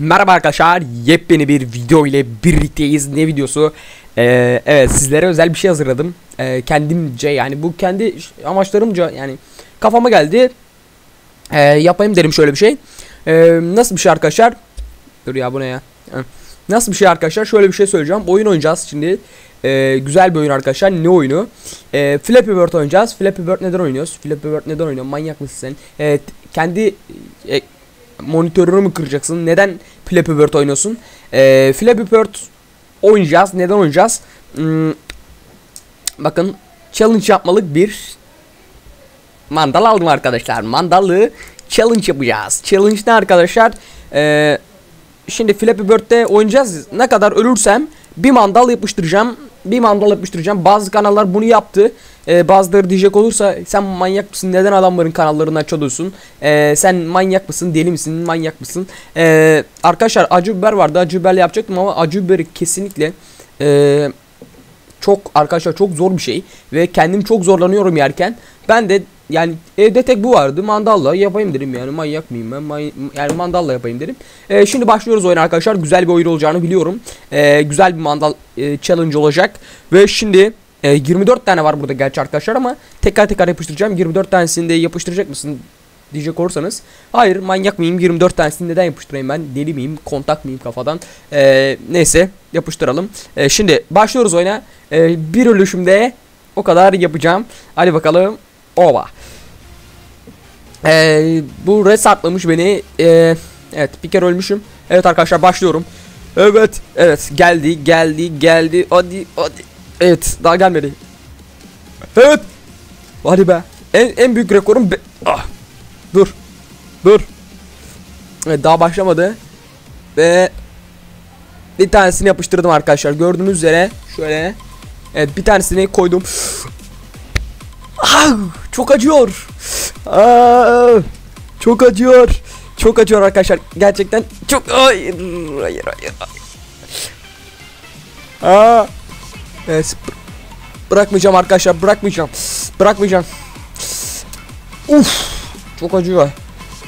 Merhaba arkadaşlar, yepyeni bir video ile birlikteyiz. Ne videosu? Ee, evet, sizlere özel bir şey hazırladım. Ee, kendimce yani bu kendi amaçlarımca yani kafama geldi. Ee, yapayım dedim şöyle bir şey. Ee, nasıl bir şey arkadaşlar? Dur ya bu ne ya? Nasıl bir şey arkadaşlar? Şöyle bir şey söyleyeceğim. Oyun oynayacağız şimdi. Ee, güzel bir oyun arkadaşlar. Ne oyunu? Ee, Flappy Bird oynayacağız. Flappy Bird neden oynuyoruz? Flappy Bird neden oynuyor? Manyak mısın sen? Evet, kendi e, monitörünü mü kıracaksın? Neden Flappy Bird oynuyorsun? Ee, Flappy Bird oynayacağız. Neden oynayacağız? Hmm, bakın challenge yapmalık bir mandal aldım arkadaşlar. Mandalı challenge yapacağız. Challenge ne arkadaşlar? Ee, şimdi Flappy Bird'de oynayacağız. Ne kadar ölürsem bir mandal yapıştıracağım. Bir mandal yapıştıracağım. Bazı kanallar bunu yaptı. Ee, bazıları diyecek olursa sen manyak mısın? Neden adamların kanallarından çalıyorsun? Ee, sen manyak mısın? Deli misin? Manyak mısın? Ee, arkadaşlar acı biber vardı. Acı biberle yapacaktım ama acı biberi kesinlikle ee, çok arkadaşlar çok zor bir şey ve kendim çok zorlanıyorum yerken ben de yani evde tek bu vardı mandalla yapayım dedim yani manyak mıyım ben May yani mandalla yapayım dedim. Ee, şimdi başlıyoruz oyun arkadaşlar güzel bir oyun olacağını biliyorum. Ee, güzel bir mandal e, challenge olacak ve şimdi e, 24 tane var burada gerçi arkadaşlar ama tekrar tekrar yapıştıracağım. 24 tanesini de yapıştıracak mısın diyecek olursanız. Hayır manyak mıyım? 24 tanesini neden yapıştırayım ben? Deli miyim? Kontak mıyım kafadan? Ee, neyse yapıştıralım. Ee, şimdi başlıyoruz oyuna. Ee, bir ölüşümde o kadar yapacağım. Hadi bakalım. Ova. Ee, bu restartlamış beni. Ee, evet bir kere ölmüşüm. Evet arkadaşlar başlıyorum. Evet evet. Geldi geldi geldi. Hadi hadi evet daha gelmedi evet hadi be en, en büyük rekorum be ah. Dur. Dur. Evet daha başlamadı. Ve bir tanesini yapıştırdım arkadaşlar. Gördüğünüz üzere şöyle. Evet bir tanesini koydum. Ah, çok acıyor. Ah, çok acıyor. Çok acıyor arkadaşlar. Gerçekten çok hayır hayır hayır. Aa. Evet. Bırakmayacağım arkadaşlar. Bırakmayacağım. Bırakmayacağım. Uf. Çok acıyor.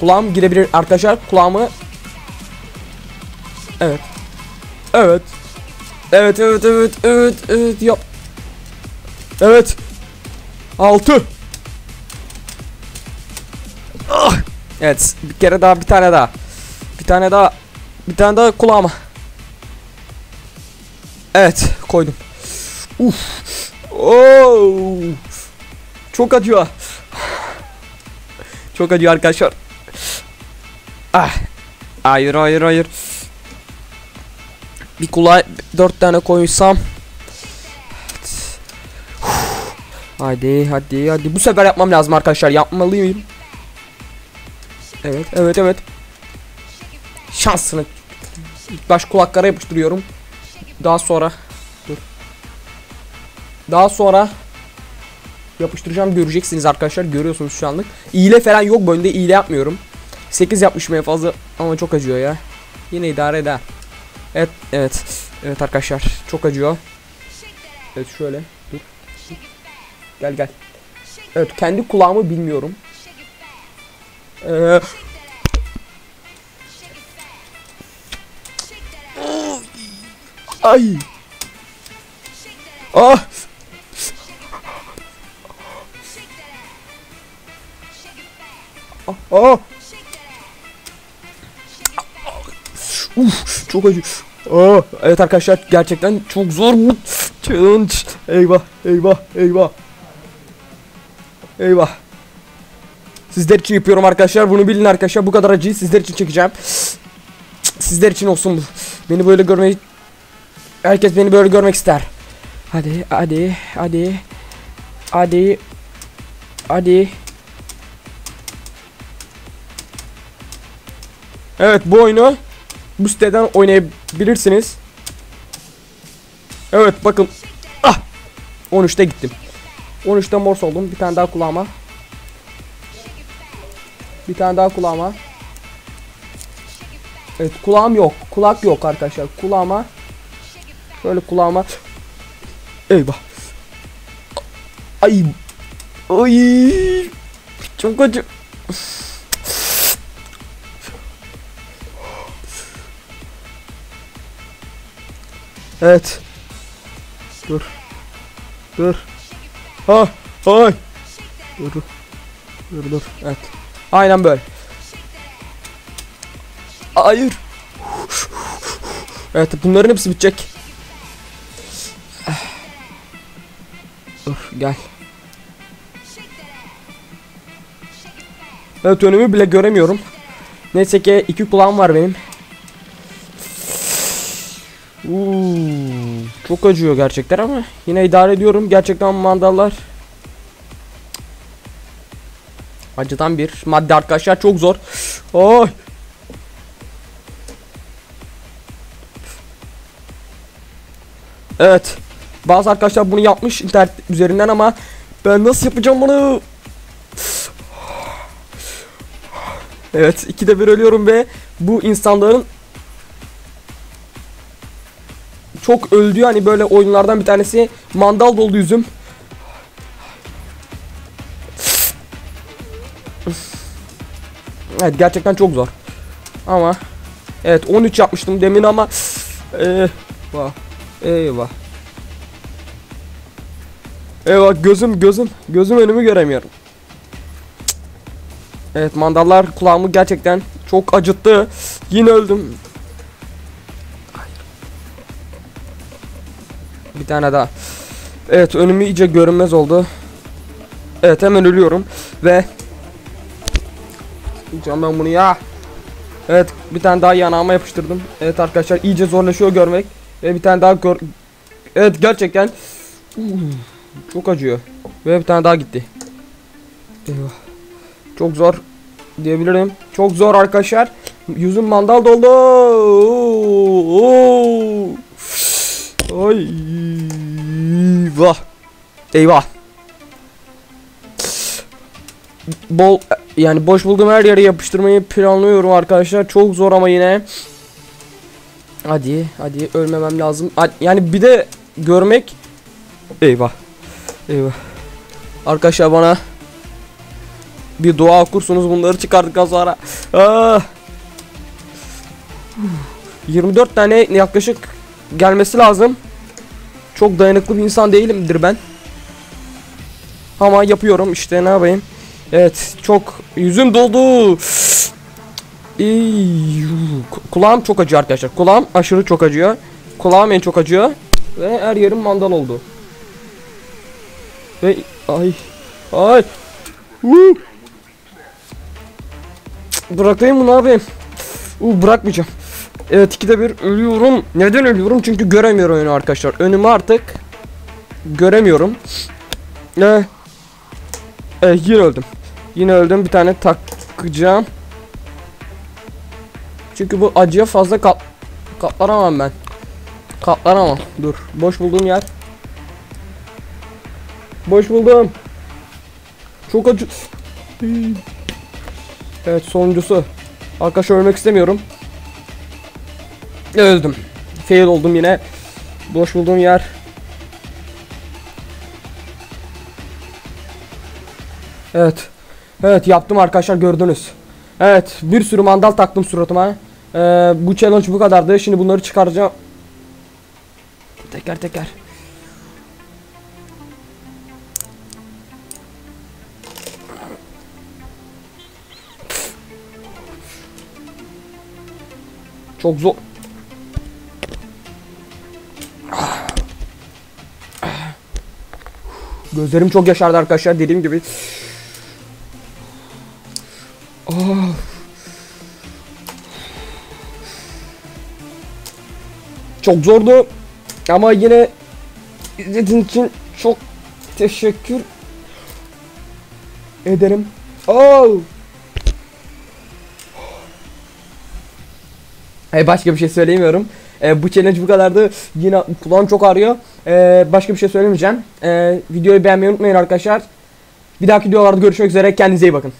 Kulağım girebilir arkadaşlar. Kulağımı Evet. Evet. Evet evet evet evet evet yap. Evet. 6. Ah. Evet, bir kere daha bir tane daha. Bir tane daha. Bir tane daha kulağıma. Evet, koydum. Uf. Oh. Çok acıyor. Çok acıyor arkadaşlar. Ah. Hayır hayır hayır. Bir kulağa dört tane koysam. Hadi hadi hadi. Bu sefer yapmam lazım arkadaşlar. Yapmalıyım. Evet evet evet. Şansını. Baş kulaklara yapıştırıyorum. Daha sonra. Daha sonra yapıştıracağım göreceksiniz arkadaşlar görüyorsunuz şu anlık. İğle falan yok bu önde yapmıyorum. 8 yapmışım fazla ama çok acıyor ya. Yine idare eder. Evet evet. Evet arkadaşlar çok acıyor. Evet şöyle dur. Gel gel. Evet kendi kulağımı bilmiyorum. Ee, ay. Ah. Aa. Uf, çok acı. Aa, evet arkadaşlar gerçekten çok zor bu challenge. Eyvah, eyvah, eyvah. Eyvah. Sizler için yapıyorum arkadaşlar. Bunu bilin arkadaşlar. Bu kadar acıyı sizler için çekeceğim. Sizler için olsun bu. Beni böyle görmeyi Herkes beni böyle görmek ister. Hadi, hadi, hadi. Hadi. Hadi. Evet bu oyunu bu siteden oynayabilirsiniz. Evet bakın. Ah! 13'te gittim. 13'te mors oldum. Bir tane daha kulağıma. Bir tane daha kulağıma. Evet kulağım yok. Kulak yok arkadaşlar. Kulağıma. Şöyle kulağıma. Eyvah. Ay. Ay. Çok acı. Evet. Dur. Dur. Ha. Ay. Dur. Dur dur. dur. Evet. Aynen böyle. Hayır. Evet bunların hepsi bitecek. Dur gel. Evet önümü bile göremiyorum. Neyse ki iki kulağım var benim. Çok acıyor gerçekten ama yine idare ediyorum. Gerçekten mandallar acıdan bir madde arkadaşlar çok zor. Oy. Evet. Bazı arkadaşlar bunu yapmış internet üzerinden ama ben nasıl yapacağım bunu? Evet, ikide bir ölüyorum ve bu insanların çok öldüğü hani böyle oyunlardan bir tanesi mandal doldu yüzüm. Evet gerçekten çok zor. Ama evet 13 yapmıştım demin ama eyvah eyvah eyvah gözüm gözüm gözüm önümü göremiyorum. Evet mandallar kulağımı gerçekten çok acıttı. Yine öldüm. Bir tane daha. Evet önümü iyice görünmez oldu. Evet hemen ölüyorum ve Yiyeceğim ben bunu ya. Evet bir tane daha yanağıma yapıştırdım. Evet arkadaşlar iyice zorlaşıyor görmek. Ve bir tane daha gör... Evet gerçekten çok acıyor. Ve bir tane daha gitti. Eyvah. Çok zor diyebilirim. Çok zor arkadaşlar. Yüzüm mandal doldu. Ay. Vah. Eyvah. Bol yani boş bulduğum her yere yapıştırmayı planlıyorum arkadaşlar. Çok zor ama yine. Hadi hadi ölmemem lazım. Yani bir de görmek Eyvah. Eyvah. Arkadaşlar bana bir dua okursunuz bunları çıkardıktan sonra. Ah. 24 tane yaklaşık gelmesi lazım. Çok dayanıklı bir insan değilimdir ben. Ama yapıyorum işte ne yapayım. Evet çok yüzüm doldu. Kulağım çok acıyor arkadaşlar. Kulağım aşırı çok acıyor. Kulağım en çok acıyor. Ve her yerim mandal oldu. Ve ay ay. Woo. Bırakayım bunu abi. Uh, bırakmayacağım. Evet ikide bir ölüyorum. Neden ölüyorum? Çünkü göremiyorum oyunu arkadaşlar. Önümü artık göremiyorum. Ne? Evet yine öldüm. Yine öldüm. Bir tane takacağım. Çünkü bu acıya fazla kat katlanamam ben. Katlanamam. Dur. Boş bulduğum yer. Boş buldum. Çok acı. Evet sonuncusu. Arkadaşlar ölmek istemiyorum. Öldüm. Fail oldum yine. Boş bulduğum yer. Evet. Evet yaptım arkadaşlar gördünüz. Evet bir sürü mandal taktım suratıma. Ee, bu challenge bu kadardı. Şimdi bunları çıkaracağım. Teker teker. Çok zor. Gözlerim çok yaşardı arkadaşlar dediğim gibi. Oh. Çok zordu. Ama yine izlediğin için çok teşekkür ederim. Oh. E, başka bir şey söyleyemiyorum. E, bu challenge bu kadardı. Yine kulağım çok ağrıyor. E, başka bir şey söylemeyeceğim. E, videoyu beğenmeyi unutmayın arkadaşlar. Bir dahaki videolarda görüşmek üzere. Kendinize iyi bakın.